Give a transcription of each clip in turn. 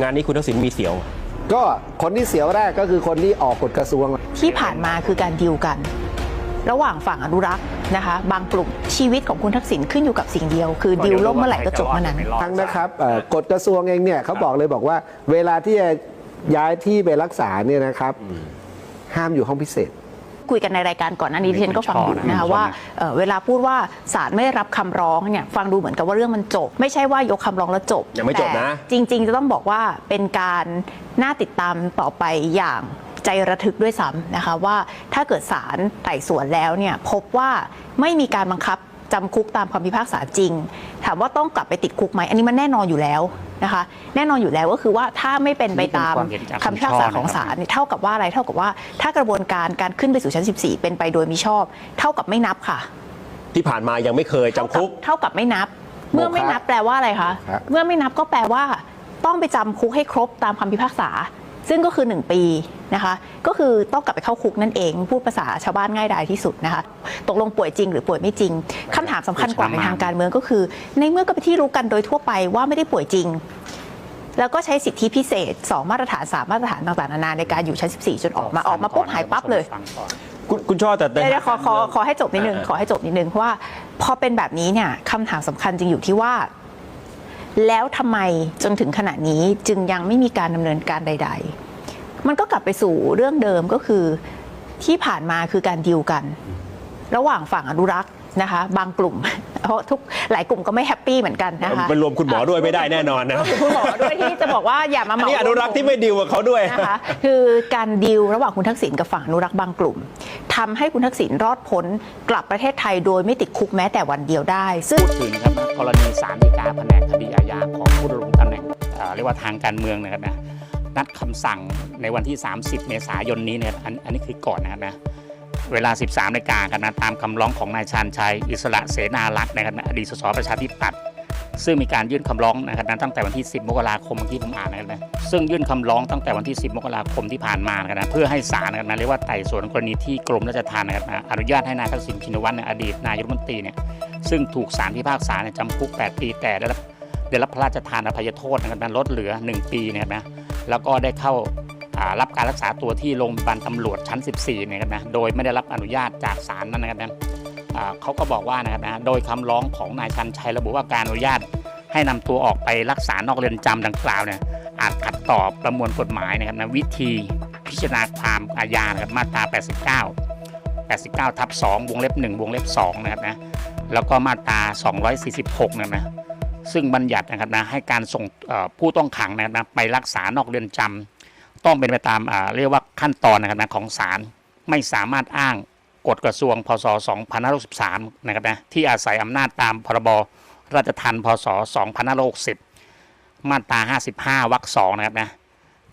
งานนี้คุณทักษิณมีเสียว ก็คนที่เสียวแรกก็คือคนที่ออกกฎกระทรวง ที่ผ่านมาคือการดีลกัน ระหว่างฝั่งอนุรักษ์นะคะ บางกลุ่มชีวิตของคุณทักษิณขึ้นอยู่กับสิ่งเดียว คือดีลล่มเมื่อไหร่ก็จบเมื่อนั้นทั้งนะครับเอ่อกฎกระทรวงเองเนี่ยเขาบอกเลยบอกว่า เวลาที่จะย้ายที่ไปรักษาเนี่ยนะครับ ห้ามอยู่ห้องพิเศษ คุยกันในรายการก่อนหน้านี้ที่ฉันก็ฟังอยู่นะคะว่าเอ่อเวลาพูดว่าศาลไม่รับคำร้องเนี่ยฟังดูเหมือนกับว่าเรื่องมันจบ ไม่ใช่ว่ายกคำร้องแล้วจบยังไม่จบนะแต่จริง ๆ จะต้องบอกว่าเป็นการน่าติดตามต่อไปอย่างใจระทึกด้วยซ้ำนะคะว่าถ้าเกิดศาลไต่สวนแล้วเนี่ยพบว่าไม่มีการบังคับ จำคุกตามคำพิพากษาจริง ถามว่าต้องกลับไปติดคุกไหมอันนี้มันแน่นอนอยู่แล้วนะคะแน่นอนอยู่แล้วก็คือว่าถ้าไม่เป็นไปตามนี่เป็นความเห็นจากคำพิพากษาของศาลเนี่ยเท่ากับว่าอะไรเท่ากับว่าถ้ากระบวนการการขึ้นไปสู่ชั้น 14 เป็นไปโดยมิชอบ เท่ากับไม่นับค่ะ ที่ผ่านมายังไม่เคยจำคุก เท่ากับไม่นับ เมื่อไม่นับแปลว่าอะไรคะครับเมื่อไม่นับก็แปลว่า ต้องไปจำคุกให้ครบตามคำพิพากษา ซึ่งก็คือ 1 ปีนะคะ ก็คือต้องกลับไปเข้าคุกนั่นเอง พูดภาษาชาวบ้านง่ายดายที่สุดนะคะ ตกลงป่วยจริง หรือป่วยไม่จริงคำถามสำคัญกว่าในทางการเมืองก็คือ ในเมื่อก็เป็นที่รู้กันโดยทั่วไปว่าไม่ได้ป่วยจริง แล้วก็ใช้สิทธิพิเศษ 2 มาตรฐาน 3 มาตรฐานต่างๆนานาในการอยู่ชั้น 14 จนออกมาออกมาปุ๊บหายปั๊บเลยฟังก่อนคุณคุณช่อแต่แต่เดี๋ยวๆขอขอขอให้จบนิดนึงเออขอให้จบนิดนึงเพราะว่า พอเป็นแบบนี้เนี่ยคำถามสำคัญจึงอยู่ที่ว่า แล้วทำไมจนถึงขณะนี้จึงยังไม่มีการดำเนินการใด ๆ มันก็กลับไปสู่เรื่องเดิมก็คือที่ผ่านมาคือการดีลกัน ระหว่างฝั่งอนุรักษ์นะคะ บางกลุ่ม เพราะทุกหลายกลุ่มก็ไม่แฮปปี้เหมือนกันนะคะมันรวมคุณหมอด้วยไม่ได้แน่นอนนะรวมถึงคุณหมอด้วยที่จะบอกว่าอย่ามาเหอันมานี้อนุรักษ์ที่ไม่ดีลกับเขาด้วยนะคะ คือการดีลระหว่างคุณทักษิณกับฝั่งอนุรักษ์บางกลุ่ม ทำให้คุณทักษิณรอดพ้นกลับประเทศไทยโดยไม่ติดคุกแม้แต่วันเดียวได้ ซึ่งพูดถึงนะครับกรณีศาลฎีกาแผนกคดีอาญาของผู้ดำรงตำแหน่งเรียกว่าทางการเมืองนะครับนะนัดคำสั่งในวันที่ 30 เมษายนนี้เนี่ยอันอันนี้คือก่อนนะครับนะเวลา 13นาฬิกากันนะตามคำร้องของนายชาญชัย อิสระเสนารักษณ์นะครับนะอดีตสสประชาธิปัตย์ ซึ่งมีการยื่นคำร้องนะครับนะตั้งแต่วันที่ 10 มกราคมเมื่อกี้ผมอ่านนะครับนะซึ่งยื่นคำร้องตั้งแต่วันที่ 10 มกราคมที่ผ่านมานะครับนะเพื่อให้ศาลนะครับนะเรียกว่าไต่สวนกรณีที่กรมราชทัณฑ์นะครับนะอนุญาตให้นายทักษิณชินวัตรอดีตนายรัฐมนตรีเนี่ยซึ่งถูกศาลพิพากษาจำคุก 8 ปีแต่ได้รับได้รับพระราชทานอภัยโทษนะครับนะลดเหลือ 1 ปีนะครับนะแล้วก็ได้เข้ารับการรักษาตัวที่โรงพยาบาลตำรวจชั้น 14นะครับนะโดยไม่ได้รับอนุญาตจากศาลนั้นนะครับนะอ่า เขาก็บอกว่านะครับนะโดยคำร้องของนายชันชัยระบุว่าการอนุญาต ให้นำตัวออกไปรักษานอกเรือนจำดังกล่าวเนี่ยอาจขัดต่อประมวลกฎหมายนะครับนะวิธีพิจารณาความอาญานะครับมาตรา 89 89ทับ2วงเล็บ 1 วงเล็บ2นะครับนะแล้วก็มาตรา 246นะนะซึ่งบัญญัตินะครับนะให้การส่งผู้ต้องขังนะครับนะไปรักษานอกเรือนจำต้องเป็นไปตามเรียกว่าขั้นตอนนะครับนะของศาลไม่สามารถอ้าง กฎกระทรวงพศ 2563 นะครับนะที่อาศัยอำนาจตามพรบราชทัณฑ์พศ 2560 มาตรา 55 วรรคสองนะครับนะ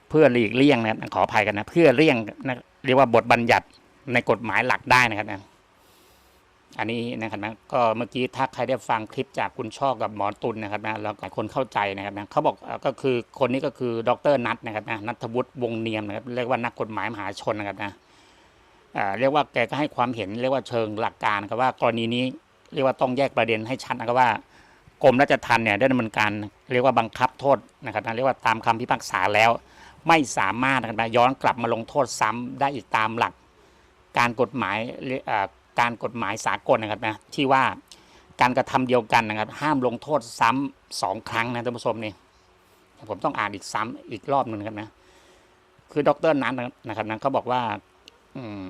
เพื่อหลีกเลี่ยงนะครับขออภัยกันนะเพื่อเลี่ยงนะเรียกว่าบทบัญญัติในกฎหมายหลักได้นะครับนะอันนี้นะครับนะก็เมื่อกี้ถ้าใครได้ฟังคลิปจากคุณช่อกับหมอตุลนะครับนะแล้วหลายคนเข้าใจนะครับนะเขาบอกก็คือคนนี้ก็คือดรนัทนะครับนะนัทวุฒิวงเนียมนะครับเรียกว่านักกฎหมายมหาชนนะครับนะ เรียกว่าแกก็ให้ความเห็นเรียกว่าเชิงหลักการครับว่ากรณีนี้เรียกว่าต้องแยกประเด็นให้ชัดนะครับว่ากรมราชทัณฑ์เนี่ยได้ดำเนินการเรียกว่าบังคับโทษนะครับเรียกว่าตามคำพิพากษาแล้ว ไม่สามารถนะครับย้อนกลับมาลงโทษซ้ำได้อีกตามหลัก การกฎหมายการกฎหมายสากลนะครับนะที่ว่าการกระทำเดียวกันนะครับ ห้ามลงโทษซ้ำสองครั้งนะท่านผู้ชมนี่ผมต้องอ่านอีกซ้ำอีกรอบหนึ่งนะครับนะคือดรนัทนนะครับนะเขาบอกว่าอืม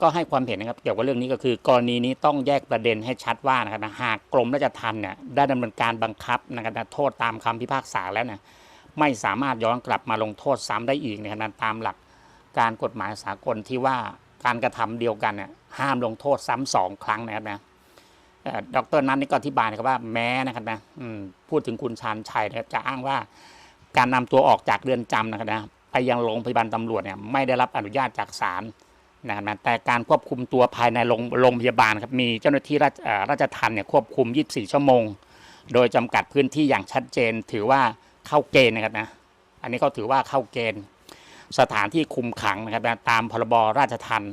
ก็ให้ความเห็นนะครับเกี่ยวกับเรื่องนี้ก็คือ กรณีนี้ต้องแยกประเด็นให้ชัดว่านะครับหากกรมราชทัณฑ์เนี่ยได้ดำเนินการบังคับนะครับโทษตามคำพิพากษาแล้วเนี่ยไม่สามารถย้อนกลับมาลงโทษซ้ำได้อีกนะครับตามหลักการกฎหมายสากลที่ว่าการกระทำเดียวกันเนี่ยห้ามลงโทษซ้ำสองครั้งนะครับนะดรนัทนี่ก็อธิบายนะครับว่าแม้นะครับนะพูดถึงคุณชาญชัยนะครับจะอ้างว่าการนำตัวออกจากเรือนจำนะครับนะไปยังโรงพยาบาลตำรวจเนี่ยไม่ได้รับอนุญาตจากศาล นะครับแต่การควบคุมตัวภายในโรงงพยาบาลครับมีเจ้าหน้าที่ราชราชทัณฑ์เนี่ยควบคุม 24 ชั่วโมง โดยจำกัดพื้นที่อย่างชัดเจน ถือว่าเข้าเกณฑ์นะครับนะอันนี้เขาถือว่าเข้าเกณฑ์สถานที่คุมขังนะครับนะตามพรบราชทัณฑ์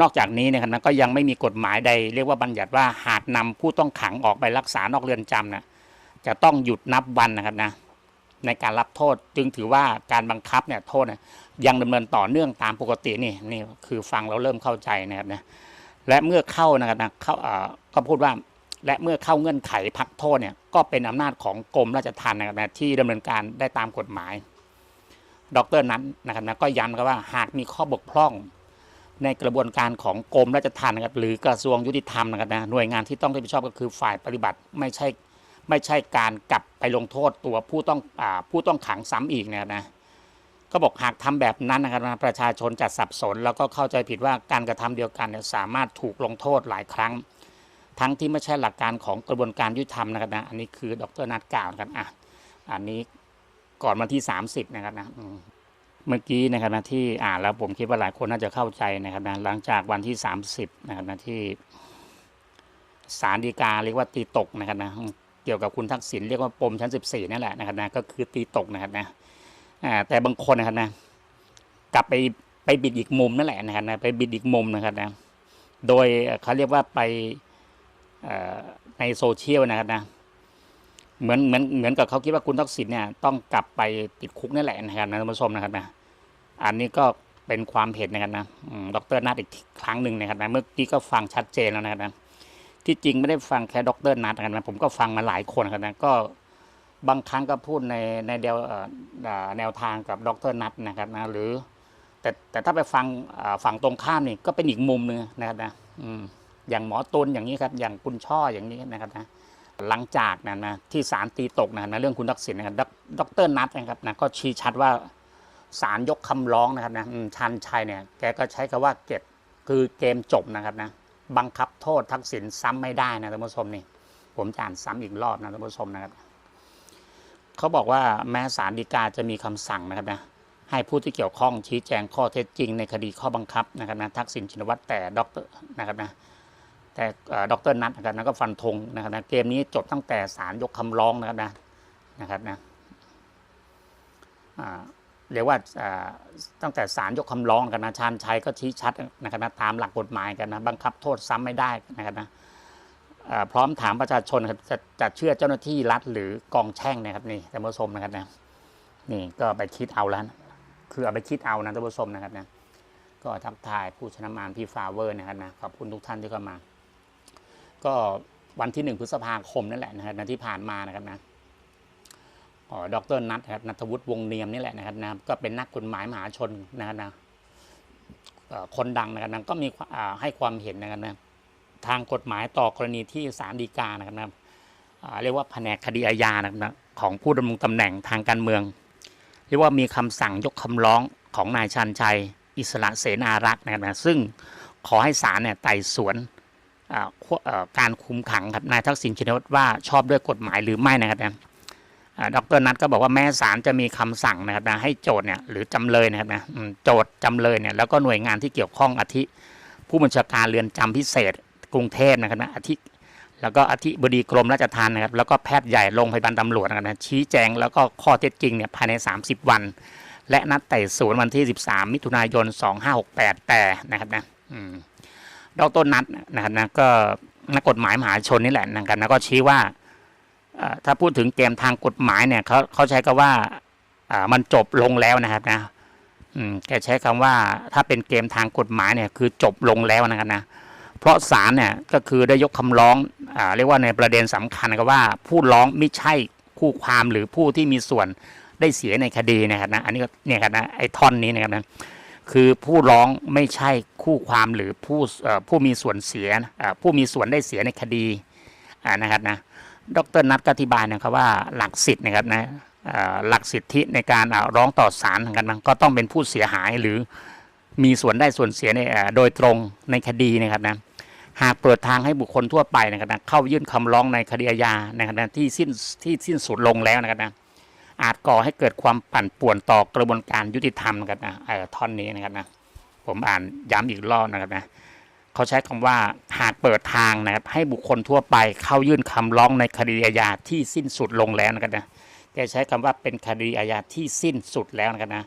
นอกจากนี้นะครับนะก็ยังไม่มีกฎหมายใด เรียกว่าบัญญัติว่าหากนำผู้ต้องขังออกไปรักษานอกเรือนจำนะจะต้องหยุดนับวันนะครับนะ ในการรับโทษ จึงถือว่าการบังคับเนี่ยโทษเนี่ยยังดำเนินต่อเนื่องตามปกตินี่นี่คือฟังเราเริ่มเข้าใจนะครับนะและเมื่อเข้านะครับนะเข้าเอ่อก็พูดว่าและเมื่อเข้าเงื่อนไขพักโทษเนี่ยก็เป็นอำนาจของกรมราชทัณฑ์นะครับนะที่ดำเนินการได้ตามกฎหมาย ดรนั้นนะครับนะก็ย้ำครับว่าหากมีข้อบกพร่องในกระบวนการของกรมราชทัณฑ์นะครับหรือกระทรวงยุติธรรมนะครับนะหน่วยงานที่ต้องรับผิดชอบก็คือฝ่ายปฏิบัติไม่ใช่ ไม่ใช่การกลับไปลงโทษตัวผู้ต้องอผู้ต้องขังซ้ำอีกนะครับนะก็บอกหากทำแบบนั้นนะครับนะประชาชนจะสับสน แล้วก็เข้าใจผิดว่าการกระทำเดียวกันเนี่ยสามารถถูกลงโทษหลายครั้ง ทั้งที่ไม่ใช่หลักการของกระบวนการยุติธรรมนะครับนะอันนี้คือดรนัทกล่าวนะครับอะอันนี้ก่อนวันที่ 30 นะครับนะเมื่อกี้นะครับนะที่อ่านแล้วผมคิดว่าหลายคนน่าจะเข้าใจนะครับนะหลังจากวันที่ 30 นะครับนะที่ศาลฎีกาเรียกว่าตีตกนะครับนะ เกี่ยวกับคุณทักษิณเรียกว่าปมชั้น 14นั่นแหละนะครับนะก็คือตีตกนะครับนะแต่บางคนนะครับนะกลับไปไปบิดอีกมุมนั่นแหละนะครับนะไปบิดอีกมุมนะครับนะโดยเขาเรียกว่าไปในโซเชียลนะครับนะเหมือนเหมือนเหมือนกับเขาคิดว่าคุณทักษิณเนี่ยต้องกลับไปติดคุกนั่นแหละนะครับนะท่านผู้ชมนะครับนะอันนี้ก็เป็นความเห็นนะครับนะดรนัทอีกครั้งหนึ่งนะครับนะเมื่อกี้ก็ฟังชัดเจนแล้วนะครับนะ ที่จริงไม่ได้ฟังแค่ดรนัทนะครับนะผมก็ฟังมาหลายคนนะครับนะก็บางครั้งก็พูดในในแนวเอ่อเอ่อแนวทางกับดรนัทนะครับนะหรือ แต่แต่ถ้าไปฟังฝั่งตรงข้ามนี่ก็เป็นอีกมุมหนึ่งนะครับนะอย่างหมอตุลอย่างนี้ครับอย่างคุณช่ออย่างนี้นะครับนะหลังจากนั้นนะที่ศาลตีตกนะนะเรื่องคุณทักษิณนะครับดรนัทนะครับนะก็ชี้ชัดว่าศาลยกคำร้องนะครับนะชันชัยเนี่ยแกก็ใช้คำว่าเก็บคือเกมจบนะครับนะบังคับ โทษทักษิณซ้ำไม่ได้นะท่านผู้ชมนี่ผมจะอ่านซ้ำอีกรอบนะท่านผู้ชมนะครับเขาบอกว่าแม้ศาลฎีกาจะมีคำสั่งนะครับนะให้ผู้ที่เกี่ยวข้องชี้แจงข้อเท็จจริงในคดีข้อบังคับนะครับนะทักษิณชินวัตรแต่ดรนะครับนะแต่เอ่อดรนัทนะครับนะก็ฟันธงนะครับนะเกมนี้จบตั้งแต่ศาลยกคำร้องนะครับนะนะครับนะอ่า เรียกว่าตั้งแต่ศาลยกคำร้องกันนะชาญชัยก็ชี้ชัดนะครับนะตามหลักกฎหมายกันนะบังคับโทษซ้ำไม่ได้นะครับนะพร้อมถามประชาชนครับจะจะเชื่อเจ้าหน้าที่รัฐหรือกองแช่งนะครับนี่ท่านผู้ชมนะครับนะนี่ก็ไปคิดเอาแล้วนะคือเอาไปคิดเอานะท่านผู้ชมนะครับนะก็ทักทายผู้ชนะมารพี่ฟาเวอร์นะครับนะขอบคุณทุกท่านที่เข้ามา ก็วันที่หนึ่งพฤษภาคมนั่นแหละนะครับนะที่ผ่านมานะครับนะ ดรนัทนะครับนัทวุฒิวงเนียมนี่แหละนะครับนะก็เป็นนักกฎหมายมหาชนนะครับนะคนดังนะครับนะก็มีให้ความเห็นนะครับนะทางกฎหมายต่อกรณีที่ศาลฎีกานะครับนะเรียกว่าแผนกคดีอาญานะครับนะของผู้ดำรงตำแหน่งทางการเมือง เรียกว่ามีคำสั่งยกคำร้องของนายชันชัย อิสระเสนารักษ์นะครับนะซึ่งขอให้ศาลเนี่ยไต่สวนการคุมขังครับนายทักษิณชินวัตรว่าชอบด้วยกฎหมายหรือไม่นะครับนะ ดรนัทก็บอกว่าแม้ศาลจะมีคำสั่งนะครับนะให้โจทย์เนี่ยหรือจำเลยนะครับนะโจทย์จำเลยเนี่ยแล้วก็หน่วยงานที่เกี่ยวข้องอาทิผู้บัญชาการเรือนจำพิเศษ กรุงเทพนะครับนะอาทิแล้วก็อธิบดีกรมราชทัณฑ์นะครับแล้วก็แพทย์ใหญ่โรงพยาบาลตำรวจนะครับนะชี้แจงแล้วก็ข้อเท็จจริงเนี่ยภายใน 30 วัน และนัดไต่สวนวันที่ 13 มิถุนายน 2568 แต่นะครับนะอืมดรนัทนะครับนะก็นักกฎหมายมหาชนนี่แหละนะครับนะก็ชี้ว่า ถ้าพูดถึงเกมทางกฎหมายเนี่ยเขาเขาใช้คำว่าอ่ามันจบลงแล้วนะครับนะอืมแกใช้คำว่าถ้าเป็นเกมทางกฎหมายเนี่ยคือจบลงแล้วนะครับนะเพราะศาลเนี่ยก็คือได้ยกคำร้องอ่าเรียกว่าในประเด็นสำคัญก็ว่า ผู้ร้องไม่ใช่คู่ความหรือผู้ที่มีส่วนได้เสียในคดีนะครับนะอันนี้ก็เนี่ยครับนะไอ้ท่อนนี้นะครับนะคือผู้ร้องไม่ใช่คู่ความหรือผู้ผู้มีส่วนเสียผู้มีส่วนได้เสียในคดีนะครับนะ ดรนัทก็อธิบายนะครับว่าหลักสิทธิ์นะครับนะหลักสิทธิในการร้องต่อศาลนะครันก็ต้องเป็นผู้เสียหายหรือมีส่วนได้ส่วนเสียในโดยตรงในคดีนะครับนะหากเปิดทางให้บุคคลทั่วไปนะครับนะเข้ายื่นคำร้องในคดีอาญานะครับนะที่สิ้นที่สิ้นสุดลงแล้วนะครับนะอาจก่อให้เกิดความปั่นป่วนต่อกระบวนการยุติธรรมนะครับนะท่อนนี้นะครับนะผมอ่านย้ำอีกรอบนะครับนะ เขาใช้คำว่าหากเปิดทางนะครับให้บุคคลทั่วไปเข้ายื่นคำร้องในคดีอาญาที่สิ้นสุดลงแล้วนะครับนะแกใช้คำว่าเป็นคดีอาญาที่สิ้นสุดแล้วนะครับนะ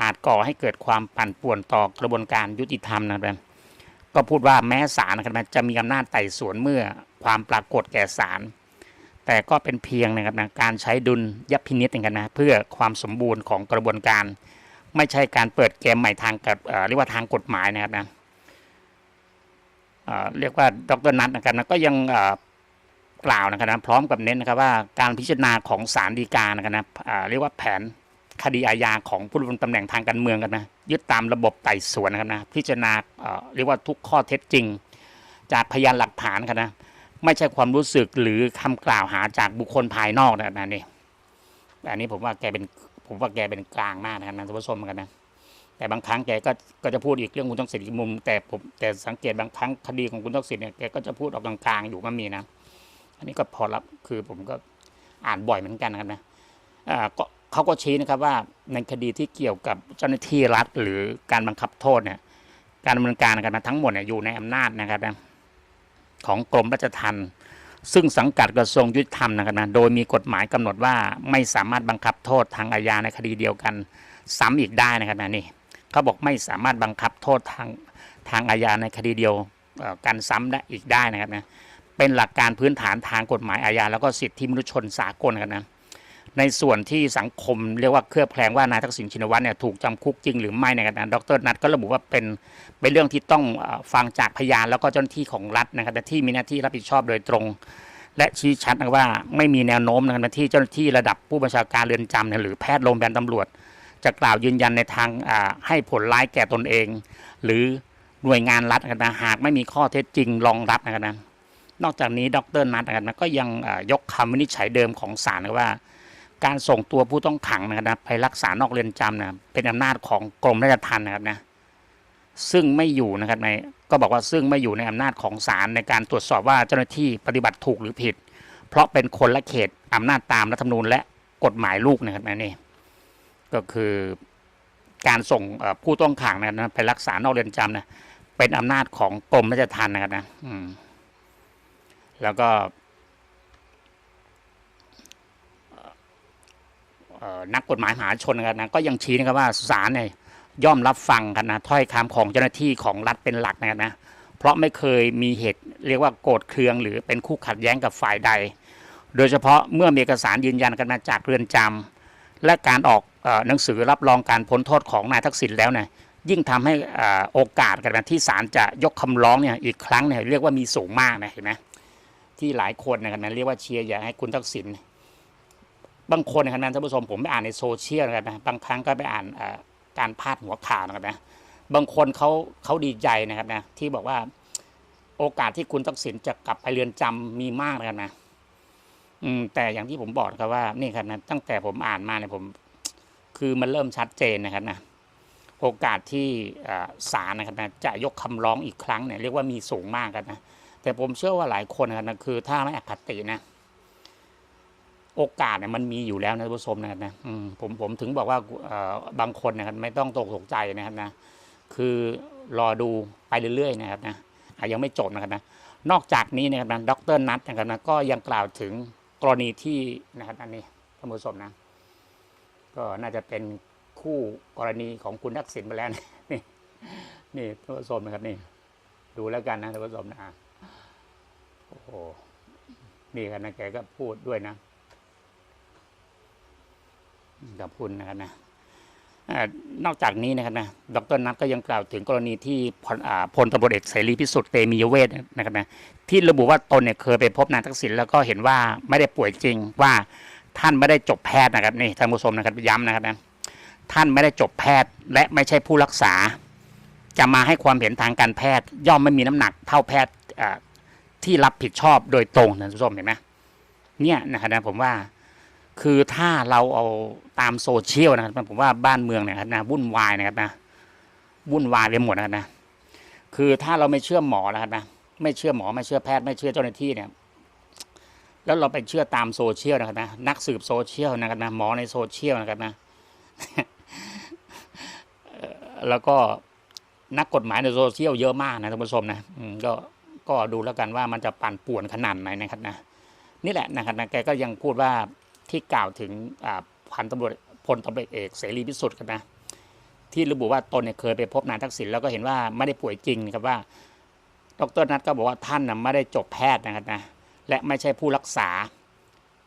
อาจก่อให้เกิดความปั่นป่วนต่อกระบวนการยุติธรรมนะครับก็พูดว่าแม้ศาลนะครับจะมีอำนาจไต่สวนเมื่อความปรากฏแก่ศาลแต่ก็เป็นเพียงนะครับนะการใช้ดุลยพินิจกันนะเพื่อความสมบูรณ์ของกระบวนการ ไม่ใช่การเปิดเกมใหม่ทางกับเอ่อเรียกว่าทางกฎหมายนะครับนะ เรียกว่าดรนัทนะครับนะก็ยังกล่าวนะครับนะพร้อมกับเน้นนะครับว่าการพิจารณาของศาลฎีกานะครับนะเรียกว่าแผนคดีอาญาของผู้ดำรงตำแหน่งทางการเมืองกันนะยึดตามระบบไต่สวนนะครับนะพิจารณาเรียกว่าทุกข้อเท็จจริง จากพยานหลักฐานครับนะไม่ใช่ความรู้สึกหรือคำกล่าวหาจากบุคคลภายนอกนะครับนะนี่แต่อันนี้ผมว่าแกเป็นผมว่าแกเป็นกลางมากนะครับนะท่านผู้ชมกันนะ แต่บางครั้งแกก็ก็จะพูดอีกเรื่องคุณทักษิณอีกมุม แต่ผมแต่สังเกตบางครั้งคดีของคุณทักษิณเนี่ยแกก็จะพูดออกกลางๆอยู่มันมีนะ อันนี้ก็พอรับคือผมก็อ่านบ่อยเหมือนกันนะครับนะอ่าก็เขาก็ชี้นะครับว่าในคดีที่เกี่ยวกับเจ้าหน้าที่รัฐหรือการบังคับโทษเนี่ยการดำเนินการกันมาทั้งหมดเนี่ยอยู่ในอำนาจนะครับนะของกรมราชทัณฑ์ซึ่งสังกัดกระทรวงยุติธรรมนะครับนะโดยมีกฎหมายกำหนดว่าไม่สามารถบังคับโทษทางอาญาในคดีเดียวกัน ซ้ำอีกได้นะครับนะนี่ เขาบอกไม่สามารถบังคับโทษทางทางอาญาในคดีเดียวกันซ้ำได้อีกได้นะครับนะเป็นหลักการพื้นฐานทางกฎหมายอาญาแล้วก็สิทธิมนุษยชนสากลนะครับนะในส่วนที่สังคมเรียกว่าเคลือบแคลงว่านายทักษิณชินวัตรเนี่ยถูกจำคุกจริงหรือไม่นะครับนะดรนัทก็ระบุว่าเป็นเป็นเรื่องที่ต้องฟังจากพยานแล้วก็เจ้าหน้าที่ของรัฐนะครับแต่ที่มีหน้าที่รับผิดชอบโดยตรง และชี้ชัดนะว่าไม่มีแนวโน้มนะครับที่เจ้าหน้าที่ระดับผู้บัญชาการเรือนจำหรือแพทย์โรงพยาบาลตำรวจ จะกล่าวยืนยันในทางให้ผลร้ายแก่ตนเอง หรือหน่วยงานรัฐนะครับนะหากไม่มีข้อเท็จจริงรองรับนะครับนะนอกจากนี้ดรนัทนะครับนะก็ยังยกคำวินิจฉัยเดิมของศาลว่า การส่งตัวผู้ต้องขังนะครับนะไปรักษานอกเรือนจำนะเป็นอำนาจของกรมราชทัณฑ์นะครับนะซึ่งไม่อยู่นะครับในก็บอกว่าซึ่งไม่อยู่ในอำนาจของศาลในการตรวจสอบว่าเจ้าหน้าที่ปฏิบัติถูกหรือผิด เพราะเป็นคนละเขตอำนาจตามรัฐธรรมนูญและกฎหมายลูกนะครับนะนี่ ก็คือการส่งผู้ต้องขังนะครับไปรักษานอกเรือนจำนะเป็นอำนาจของกรมราชทัณฑ์นะครับนะแล้วก็นักกฎหมายมหาชนนะครับนะก็ยังชี้นะครับว่าศาลเนี่ยย่อมรับฟังกันนะถ้อยคำของเจ้าหน้าที่ของรัฐเป็นหลักนะครับนะเพราะไม่เคยมีเหตุเรียกว่าโกรธเคือง หรือเป็นคู่ขัดแย้งกับฝ่ายใด โดยเฉพาะเมื่อมีเอกสารยืนยันกันมาจากเรือนจำและการออก หนังสือรับรองการพ้นโทษของนายทักษิณแล้วเนี่ยยิ่งทำให้โอกาสกันที่ศาลจะยกคำร้องเนี่ยอีกครั้งเนี่ยเรียกว่ามีสูงมากนะเห็นไหมที่หลายคนนะครับนะเรียกว่าเชียร์อยากให้คุณทักษิณบางคนนะครับนะท่านผู้ชมผมไปอ่านในโซเชียลนะครับนะบางครั้งก็ไปอ่านการพาดหัวข่าวนะครับนะบางคนเขาเขาดีใจนะครับนะที่บอกว่าโอกาสที่คุณทักษิณจะกลับไปเรือนจำมีมากนะครับนะ อืมแต่อย่างที่ผมบอกครับว่านี่ครับนะตั้งแต่ผมอ่านมาเนี่ยผม คือมันเริ่มชัดเจนนะครับนะโอกาสที่ศาลนะครับนะจะยกคำร้องอีกครั้งเนี่ยเรียกว่ามีสูงมากครับนะแต่ผมเชื่อว่าหลายคนนะครับนะคือถ้าไม่อคตินะโอกาสเนี่ยมันมีอยู่แล้วนะท่านผู้ชมนะครับนะผมผมถึงบอกว่าบางคนนะครับไม่ต้องตกตกใจนะครับนะคือรอดูไปเรื่อยๆนะครับน่ะยังไม่จบนะครับนะนอกจากนี้นะครับนะดรนัทนะครับนะก็ยังกล่าวถึงกรณีที่นะครับอันนี้ท่านผู้ชมนะ ก็น่าจะเป็นคู่กรณีของคุณทักษิณไปแล้วนะนี่นี่ท่านผู้ชมนะครับนี่ ดูแล้วกันนะท่านผู้ชมนะโอ้โหนี่ครับนะแกก็พูดด้วยนะกับคุณนะครับนะนอกจากนี้นะครับนะ ดรนัทก็ยังกล่าวถึงกรณีที่พลอ่าพลตำรวจเอกเสรีพิสุทธิ์เตมียเวทนะครับนะที่ระบุว่าตนเนี่ยเคยไปพบนายทักษิณแล้วก็เห็นว่าไม่ได้ป่วยจริงว่า ท่านไม่ได้จบแพทย์นะครับนี่ท่านผู้ชมนะครับย้ำนะครับนะท่านไม่ได้จบแพทย์และไม่ใช่ผู้รักษา จะมาให้ความเห็นทางการแพทย์ ย่อมไม่มีน้ำหนักเท่าแพทย์ที่รับผิดชอบโดยตรงนะท่านผู้ชมเห็นไหมเนี่ยนะครับนะผมว่าคือถ้าเราเอาตามโซเชียลนะครับผมว่าบ้านเมืองเนี่ยครับนะวุ่นวายนะครับนะวุ่นวายไปหมดนะครับนะคือถ้าเราไม่เชื่อหมอนะครับนะไม่เชื่อหมอไม่เชื่อแพทย์ไม่เชื่อเจ้าหน้าที่เนี่ย แล้วเราไปเชื่อตามโซเชียลนะครับนะนักสืบโซเชียลนะครับนะหมอในโซเชียลนะครับนะแล้วก็นักกฎหมายในโซเชียลเยอะมากนะท่านผู้ชมนะก็ก็ดูแล้วกันว่ามันจะปั่นป่วนขนาดไหนนะครับนะนี่แหละนะครับนะแกก็ยังพูดว่าที่กล่าวถึงพันตำรวจพลตำรวจเอกเสรีพิสุทธิ์กันนะที่ระบุว่าตนเนี่ยเคยไปพบนายทักษิณแล้วก็เห็นว่าไม่ได้ป่วยจริงนะครับว่า ดรนัทก็บอกว่าท่านนะไม่ได้จบแพทย์นะครับนะ และไม่ใช่ผู้รักษา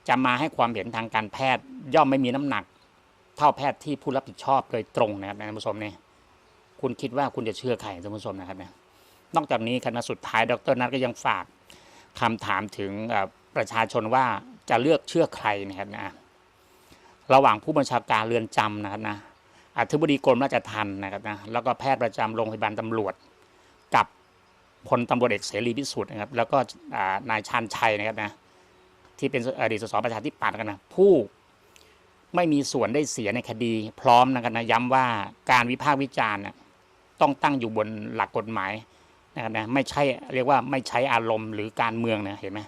จะมาให้ความเห็นทางการแพทย์ ย่อมไม่มีน้ำหนัก เท่าแพทย์ที่ผู้รับผิดชอบโดยตรงนะครับท่านผู้ชมเนี่ยคุณคิดว่าคุณจะเชื่อใครท่านผู้ชมนะครับเนี่ยนอกจากนี้คณะสุดท้ายดรนัทก็ยังฝากคำถามถึงประชาชนว่าจะเลือกเชื่อใครนะครับนะระหว่างผู้บัญชาการเรือนจำนะครับนะอธิบดีกรมราชทัณฑ์นะครับนะแล้วก็แพทย์ประจำโรงพยาบาลตำรวจ พลตำรวจเอกเสรีพิสุทธิ์นะครับ แล้วก็นายชานชัยนะครับนะที่เป็นอดีตสสประชาธิปัตย์กันนะผู้ไม่มีส่วนได้เสียในคดี พร้อมนะครับนะย้ำว่าการวิพากษ์วิจารณ์ต้องตั้งอยู่บนหลักกฎหมายนะครับนะไม่ใช่เรียกว่าไม่ใช้อารมณ์หรือการเมืองนะเห็นไหม